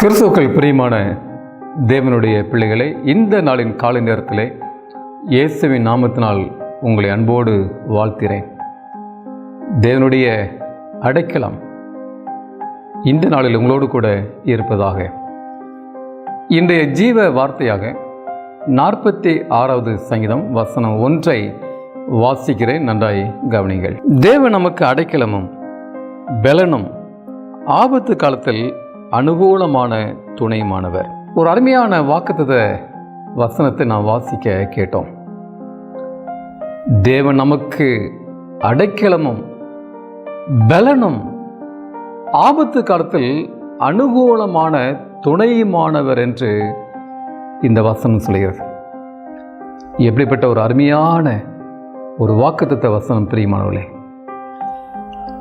கிறிஸ்துக்கள் பிரியமான தேவனுடைய பிள்ளைகளை இந்த நாளின் காலை நேரத்திலே இயேசுவின் நாமத்தினால் உங்களை அன்போடு வாழ்த்திறேன் தேவனுடைய அடைக்கலம் இந்த நாளில் உங்களோடு கூட இருப்பதாக. இன்றைய ஜீவ வார்த்தையாக நாற்பத்தி ஆறாவது சங்கீதம் வசனம் ஒன்றை வாசிக்கிறேன் நன்றாய் கவனிங்கள் தேவன் நமக்கு அடைக்கலமும் பலனும் ஆபத்து காலத்தில் அனுகூலமான துணையுமானவர் ஒரு அருமையான வாக்குத்தத வசனத்தை நான் வாசிக்க கேட்டோம். தேவன் நமக்கு அடைக்கலமும் பலனும் ஆபத்து காலத்தில் அனுகூலமான துணையுமானவர் என்று இந்த வசனம் சொல்கிறது. எப்படிப்பட்ட ஒரு அருமையான ஒரு வாக்குத்த வசனம் பிரியமானவர்களே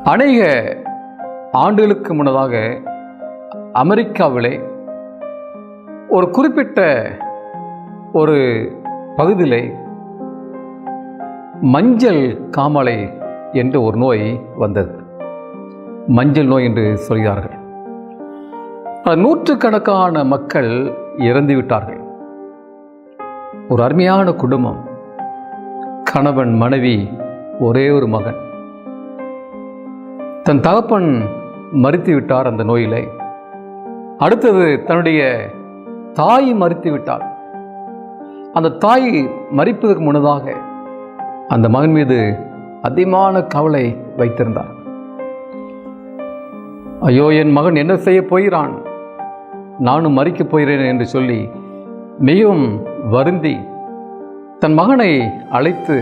அநேக ஆண்டுகளுக்கு முன்னதாக அமெரிக்காவிலே ஒரு குறிப்பிட்ட ஒரு பகுதியிலே மஞ்சள் காமாலை என்ற ஒரு நோய் வந்தது. மஞ்சள் நோய் என்று சொல்கிறார்கள். நூற்றுக்கணக்கான மக்கள் இறந்து விட்டார்கள். ஒரு அருமையான குடும்பம் கணவன் மனைவி ஒரே ஒரு மகன். தன் தகப்பன் மறித்து விட்டார் அந்த நோயிலே. அடுத்தது தன்னுடைய தாய் மறித்து விட்டார். அந்த தாய் மறிப்பதற்கு முன்னதாக அந்த மகன் மீது அதிகமான கவலை வைத்திருந்தார். ஐயோ என் மகன் என்ன செய்ய போகிறான்? நானும் மறிக்கப் போகிறேன் என்று சொல்லி மிகவும் வருந்தி தன் மகனை அழைத்து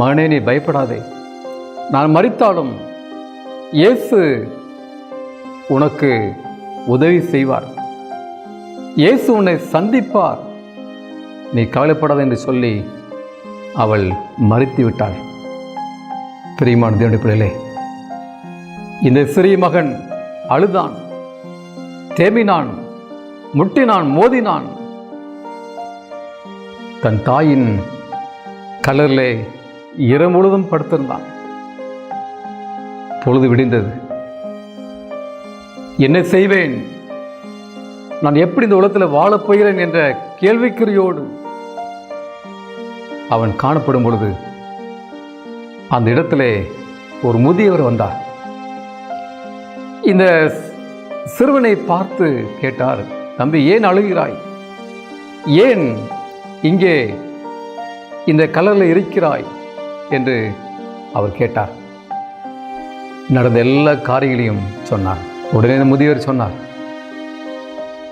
மகனே நீ பயப்படாதே. நான் மறித்தாலும் இயேசு உனக்கு உதவி செய்வார். இயேசு உன்னை சந்திப்பார். நீ கவலைப்படாத என்று சொல்லி அவள் மறுத்து விட்டாள். பிரியமான தேவனுடைய பிள்ளைகளே இந்த சிறிய மகன் அழுதான். தேமினான் முட்டினான் மோதினான். தன் தாயின் கலரிலே இரவு முழுதும் படுத்திருந்தான். பொழுது விடிந்தது. என்ன செய்வேன்? நான் எப்படி இந்த உலகத்தில் வாழப் போகிறேன் என்ற கேள்விக்குறியோடு அவன் காணப்படும் பொழுது அந்த இடத்திலே ஒரு முதியவர் வந்தார். இந்த சிறுவனை பார்த்து கேட்டார் தம்பி ஏன் அழுகிறாய்? ஏன் இங்கே இந்த கலரில் இருக்கிறாய்? என்று அவர் கேட்டார். நடந்த எல்லா காரியங்களையும் சொன்னார். உடனே முதியவர் சொன்னார்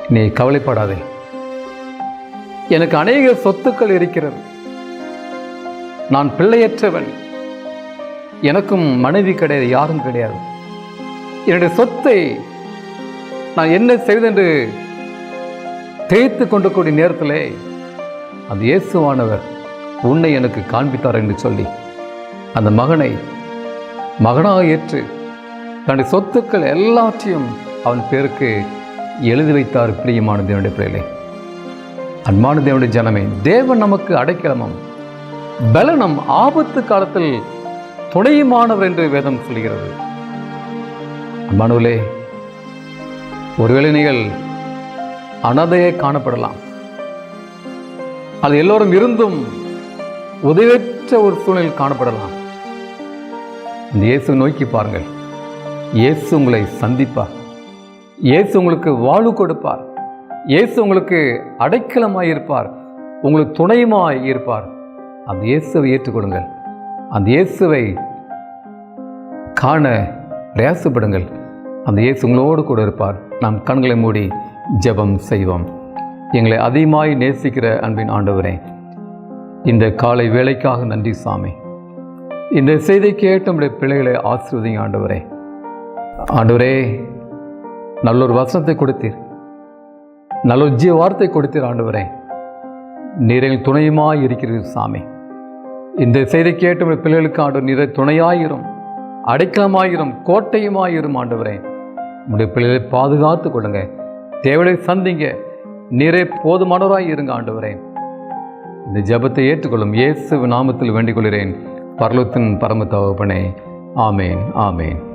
நீ கவலைப்படாதே. எனக்கு அநேக சொத்துக்கள் இருக்கிறது. நான் பிள்ளையற்றவன். எனக்கும் மனைவி கிடையாது யாரும் கிடையாது. என்னுடைய சொத்தை நான் என்ன செய்தென்று தேய்த்து கொண்டு கூடிய நேரத்திலே அந்த இயேசுவானவர் உன்னை எனக்கு காண்பித்தார் என்று சொல்லி அந்த மகனை மகனாக ஏற்று தன்னுடைய சொத்துக்கள் எல்லாற்றையும் அவன் பேருக்கு எழுதி வைத்தார் பிரியமான தேவனுடைய பிள்ளைகளே. அன்பான தேவனுடைய ஜனமே தேவன் நமக்கு அடைக்கலமும் பலனும் ஆபத்து காலத்தில் துணையுமானவர் என்று வேதம் சொல்கிறது. அன்பானவர்களே ஒருவேளை நீங்கள் அனதையே காணப்படலாம். அது எல்லோரும் இருந்தும் உதவியற்ற ஒரு சூழ்நிலையில் காணப்படலாம். இந்த இயேசு நோக்கி பாருங்கள். இயேசு உங்களை சந்திப்பார். இயேசு உங்களுக்கு வாழ்வு கொடுப்பார். இயேசு உங்களுக்கு அடைக்கலமாய் இருப்பார். உங்களுக்கு துணையுமாய் இருப்பார். அந்த இயேசுவை ஏற்றுக்கொடுங்கள் அந்த இயேசுவை காண பிரயாசப்படுங்கள். அந்த இயேசு உங்களோடு கூட இருப்பார். நாம் கண்களை மூடி ஜெபம் செய்வோம். எங்களை அதிகமாய் நேசிக்கிற அன்பின் ஆண்டவரே இந்த காலை வேலைக்காக நன்றி சாமி. இந்த செய்தி கேட்டு நம்முடைய பிள்ளைகளை ஆசிர்வதிங்க ஆண்டவரே. ஆண்டவரே நல்லொரு வசனத்தை கொடுத்தீர். நல்லொரு ஜீவ வார்த்தை கொடுத்தீர் ஆண்டவரே. நீரில் துணையுமாய் இருக்கிறீர் சாமி. இந்த செய்தி கேட்டு பிள்ளைகளுக்கு ஆண்டு நீரை துணையாயிரும் அடைக்கலமாயிரும் கோட்டையுமாயிரும் ஆண்டவரே. உங்களுடைய பிள்ளைகளை பாதுகாத்து கொள்ளுங்க. தேவையை சந்திங்க. நீரே போதுமானவராய் இருங்க ஆண்டவரே. இந்த ஜெபத்தை ஏற்றுக்கொள்ளும் இயேசு நாமத்தில் வேண்டிக் கொள்கிறேன். பரலத்தின் பரம தகப்பனே. ஆமேன் ஆமேன்.